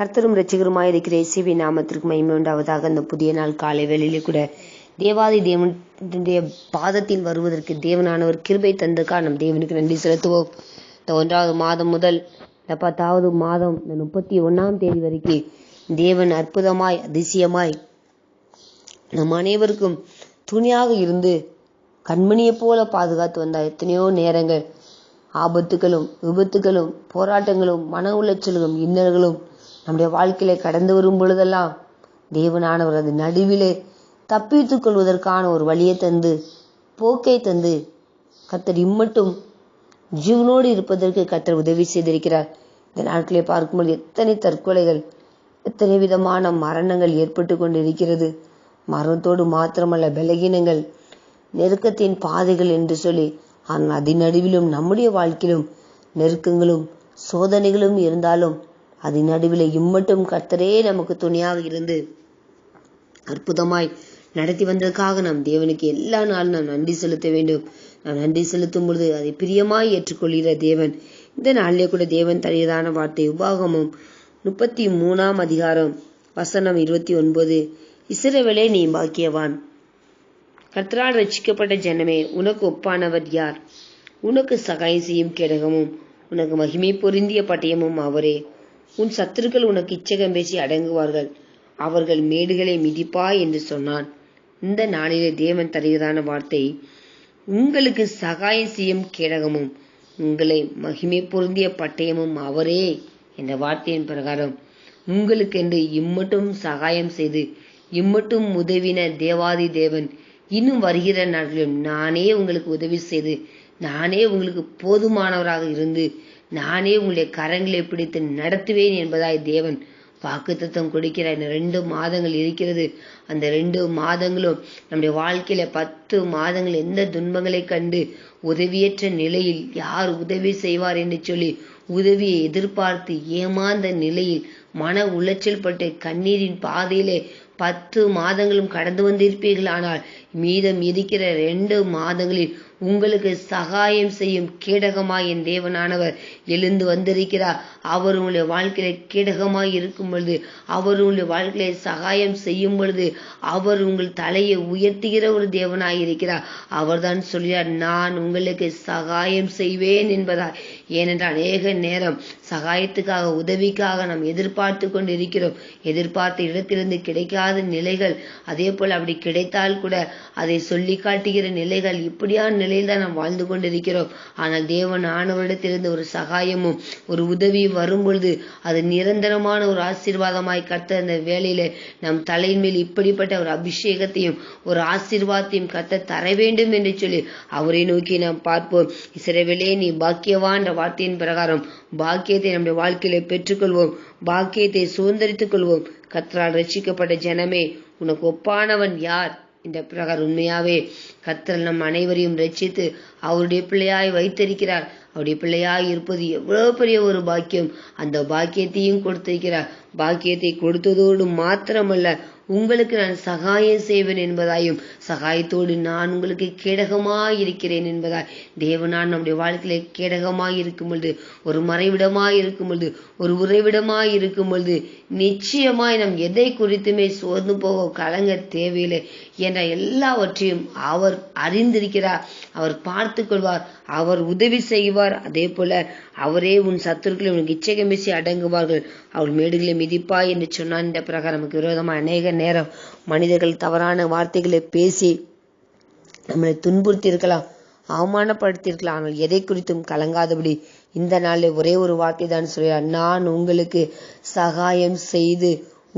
கர்த்தரும் ரசிகருமாய் இருக்கிற இசைவி நாமத்திற்கு மகிமை உண்டாவதாக அந்த புதிய நாள் காலை வேளையிலே கூட தேவாதி தேவனுடைய பாதத்தில் வருவதற்கு தேவனானவர் கிருபை தந்தக்கா நம் தேவனுக்கு நன்றி செலுத்துவோம். இந்த ஒன்றாவது மாதம் முதல் இந்த பத்தாவது மாதம் இந்த முப்பத்தி ஒன்றாம் தேதி வரைக்கும் தேவன் அற்புதமாய் அதிசயமாய் நம் அனைவருக்கும் துணியாக இருந்து கண்மணியை போல பாதுகாத்து வந்தார். எத்தனையோ நேரங்கள் ஆபத்துகளும் விபத்துகளும் போராட்டங்களும் மன உளைச்சல்களும் இன்னல்களும் நம்முடைய வாழ்க்கையில கடந்து வரும் பொழுதெல்லாம் தேவனானவர் அது நடுவிலே தப்பித்துக் கொள்வதற்கான ஒரு வழியை தந்து போக்கை தந்து கத்தர் இம்மட்டும் ஜீவனோடு இருப்பதற்கு கத்தர் உதவி செய்திருக்கிறார். இந்த நாட்களை பார்க்கும்போது எத்தனை தற்கொலைகள் எத்தனை விதமான மரணங்கள் ஏற்பட்டு கொண்டிருக்கிறது. மரணத்தோடு மாத்திரமல்ல பலகீனங்கள் நெருக்கத்தின் பாதைகள் என்று சொல்லி ஆனால் அதன் நடுவிலும் நம்முடைய வாழ்க்கையிலும் நெருக்கங்களும் சோதனைகளும் இருந்தாலும் அதன் நடுவில் இம்மட்டும் கர்த்தரே நமக்கு துணையாக இருந்து அற்புதமாய் நடத்தி வந்ததற்காக நாம் தேவனுக்கு எல்லா நாளும் நாம் நன்றி செலுத்த வேண்டும். நாம் நன்றி செலுத்தும் பொழுது அதை பிரியமாய் ஏற்றுக்கொள்கிற தேவன். இந்த நாளிலே கூட தேவன் தனியதான வார்த்தை உபாகமும் முப்பத்தி மூணாம் அதிகாரம் வசனம் இருபத்தி ஒன்பது. இஸ்ரவேலே நீ பாக்கியவான். கர்த்தரால் ரட்சிக்கப்பட்ட ஜனமே உனக்கு ஒப்பானவர் யார்? உனக்கு சகாயம் செய்யும் கேடகமும் உனக்கு மகிமை பொருந்திய பட்டயமும் அவரே. உன் சத்துருக்கள் உனக்கு இச்சகம் பேசி அடங்குவார்கள். அவர்கள் மேடுகளை மிதிப்பாய் என்று சொன்னான். இந்த நாளிலே தேவன் தருவதான வார்த்தை உங்களுக்கு சகாயம் செய்யும் கேடகமும் உங்களை மகிமை பொருந்திய பட்டயமும் அவரே என்ற வார்த்தையின் பிரகாரம். உங்களுக்கென்று இம்மட்டும் சகாயம் செய்து இம்மட்டும் உதவின தேவாதி தேவன் இன்னும் வருகிற நாட்களிலும் நானே உங்களுக்கு உதவி செய்து நானே உங்களுக்கு போதுமானவராக இருந்து நானே உங்களுடைய கரங்களை பிடித்து நடத்துவேன் என்பதாய் தேவன் வாக்குத்தத்தம் கொடுக்கிற இந்த ரெண்டு மாதங்கள் இருக்கிறது. அந்த ரெண்டு மாதங்களும் நம்முடைய வாழ்க்கையில பத்து மாதங்கள் எந்த துன்பங்களை கண்டு உதவியற்ற நிலையில் யார் உதவி செய்வார் என்று சொல்லி உதவியை எதிர்பார்த்து ஏமாந்த நிலையில் மன உளைச்சல் பட்டு கண்ணீரின் பாதையிலே பத்து மாதங்களும் கடந்து வந்திருப்பீர்கள் ஆனால் மீதம் இருக்கிற ரெண்டு மாதங்களில் உங்களுக்கு சகாயம் செய்யும் கேடகமாய் என் தேவனானவர் எழுந்து வந்திருக்கிறார். அவர் உங்களுடைய வாழ்க்கையில கேடகமாய் இருக்கும் பொழுது அவர் உங்களுடைய வாழ்க்கையில சகாயம் செய்யும் பொழுது அவர் உங்கள் தலையை உயர்த்துகிற ஒரு தேவனாய் இருக்கிறார். அவர்தான் சொல்கிறார் நான் உங்களுக்கு சகாயம் செய்வேன் என்பதால் ஏனென்றால் அநேக நேரம் சகாயத்துக்காக உதவிக்காக நாம் எதிர்பார்த்து கொண்டு இருக்கிறோம் எதிர்பார்த்த இடத்திலிருந்து கிடைக்காத நிலைகள் அதே போல் அப்படி கிடைத்தால் கூட அதை சொல்லி காட்டுகிற நிலைகள் இப்படியான நிலையில் தான் நாம் வாழ்ந்து கொண்டிருக்கிறோம். ஆனால் தேவன் ஆனவரிடத்திலிருந்து ஒரு சகாயமும் ஒரு உதவி வரும் பொழுது அது நிரந்தரமான ஒரு ஆசீர்வாதமாய் கத்த அந்த வேலையில நம் தலையின் மேல் இப்படிப்பட்ட ஒரு அபிஷேகத்தையும் ஒரு ஆசீர்வாதத்தையும் கத்த தர வேண்டும் என்று சொல்லி அவரை நோக்கி நாம் பார்ப்போம். சிறவிலே நீ பாக்கியவான்ற வார்த்தையின் பிரகாரம் பாக்கியத்தை நம்முடைய வாழ்க்கையில பெற்றுக்கொள்வோம். பாக்கியத்தை சுதந்திரித்துக் கொள்வோம். கத்தரால் ரட்சிக்கப்பட்ட ஜனமே உனக்கு ஒப்பானவன் யார்? இந்த பிரகார் உண்மையாவே கத்தர் நம் அனைவரையும் ரட்சித்து அவருடைய பிள்ளையாய் வைத்திருக்கிறார். அவருடைய பிள்ளையாய் இருப்பது எவ்வளவு பெரிய ஒரு பாக்கியம். அந்த பாக்கியத்தையும் கொடுத்திருக்கிறார். பாக்கியத்தை கொடுத்ததோடு மாத்திரமல்ல உங்களுக்கு நான் சகாயம் செய்வேன் என்பதாயும் சகாயத்தோடு நான் உங்களுக்கு கேடகமாய் இருக்கிறேன் என்பதாய். தேவனான் நம்முடைய வாழ்க்கையில கேடகமாய் இருக்கும் பொழுது ஒரு மறைவிடமாய் இருக்கும் பொழுது ஒரு உறைவிடமாய் இருக்கும் பொழுது நிச்சயமாய் நம் எதை குறித்துமே சோர்ந்து போக கலங்க தேவையில்லை என்ற எல்லாவற்றையும் அவர் அறிந்திருக்கிறார். அவர் பார்த்து கொள்வார் அவர் உதவி செய்வார். அதே போல அவரே உன் சத்துருக்களை உனக்கு இச்சகம் அடங்குவார்கள். அவள் மேடுகளை மிதிப்பாய் என்று சொன்னான். இந்த பிரகாரம் நமக்கு விரோதமாக அநேக நேரம் மனிதர்கள் தவறான வார்த்தைகளை பேசி நம்மளை துன்புறுத்தியிருக்கலாம் அவமானப்படுத்தியிருக்கலாம். ஆனால் எதை குறித்தும் கலங்காதபடி இந்த நாளில் ஒரே ஒரு வார்த்தை தான் சொல்கிறார். நான் உங்களுக்கு சகாயம் செய்து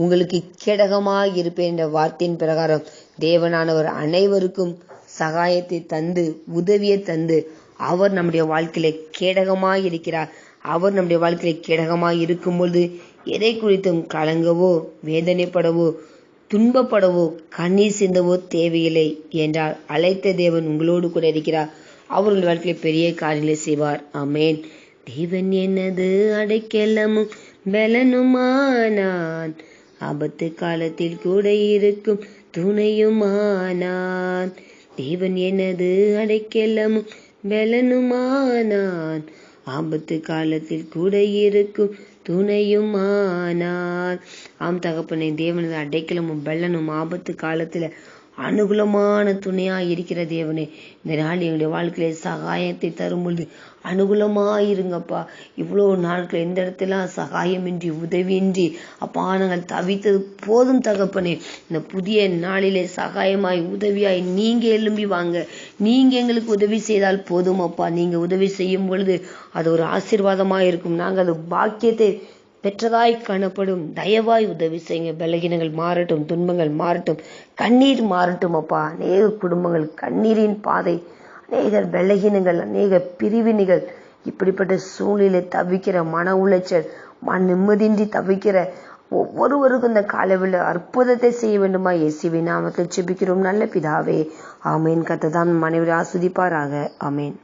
உங்களுக்கு கேடகமாக இருப்பேன் என்ற வார்த்தையின் பிரகாரம் தேவனானவர் அனைவருக்கும் சகாயத்தை தந்து உதவியை தந்து அவர் நம்முடைய வாழ்க்கையில கேடகமாக இருக்கிறார். அவர் நம்முடைய வாழ்க்கையில கேடகமாய் இருக்கும்பொழுது எதை குறித்தும் கலங்கவோ வேதனைப்படவோ துன்பப்படவோ கண்ணீர் சிந்தவோ தேவையில்லை என்றால் அழைத்த தேவன் உங்களோடு கூட இருக்கிறார். அவர்கள் வாழ்க்கையில் பெரிய காரியங்களை செய்வார். அமேன் தேவன் எனது அடைக்கலமும் பலனுமானான். ஆபத்து காலத்தில் கூட இருக்கும் துணையுமானான். தேவன் எனது அடைக்கலமும் பலனுமானான். ஆபத்து காலத்தில் கூட இருக்கும் துணையும் ஆனார் ஆம் தகப்பனை தேவனது அடைக்கலமும் பெல்லனும் ஆபத்து காலத்துல அனுகூலமான துணையா இருக்கிற தேவனே இந்த நாள் எங்களுடைய வாழ்க்கையில சகாயத்தை தரும் பொழுது அனுகூலமாயிருங்கப்பா. இவ்வளோ நாட்கள் எந்த இடத்துல சகாயமின்றி உதவியின்றி அப்பா நாங்கள் தவித்தது போதும் தகப்பனே. இந்த புதிய நாளிலே சகாயமாய் உதவியாய் நீங்க எழும்பி வாங்க. நீங்க எங்களுக்கு உதவி செய்தால் போதும் அப்பா. நீங்க உதவி செய்யும் பொழுது அது ஒரு ஆசீர்வாதமா இருக்கும் நாங்கள் அது பாக்கியத்தை பெற்றதாய் காணப்படும். தயவாய் உதவி செய்யுங்க. பலகீனங்கள் மாறட்டும் துன்பங்கள் மாறட்டும் கண்ணீர் மாறட்டும் அப்பா. அநேக குடும்பங்கள் கண்ணீரின் பாதை அநேகர் பலகீனங்கள் அநேக பிரிவினைகள் இப்படிப்பட்ட சூழ்நிலை தவிக்கிற மன உளைச்சல் மன நிம்மதியின்றி தவிக்கிற ஒவ்வொருவருக்கும் இந்த காலவில் அற்புதத்தை செய்ய வேண்டுமா? இயேசுவின் நாமத்தில் செபிக்கிறோம் நல்ல பிதாவே ஆமேன். கத்ததான் மனைவி ஆஸ்வதிப்பாராக. ஆமேன்.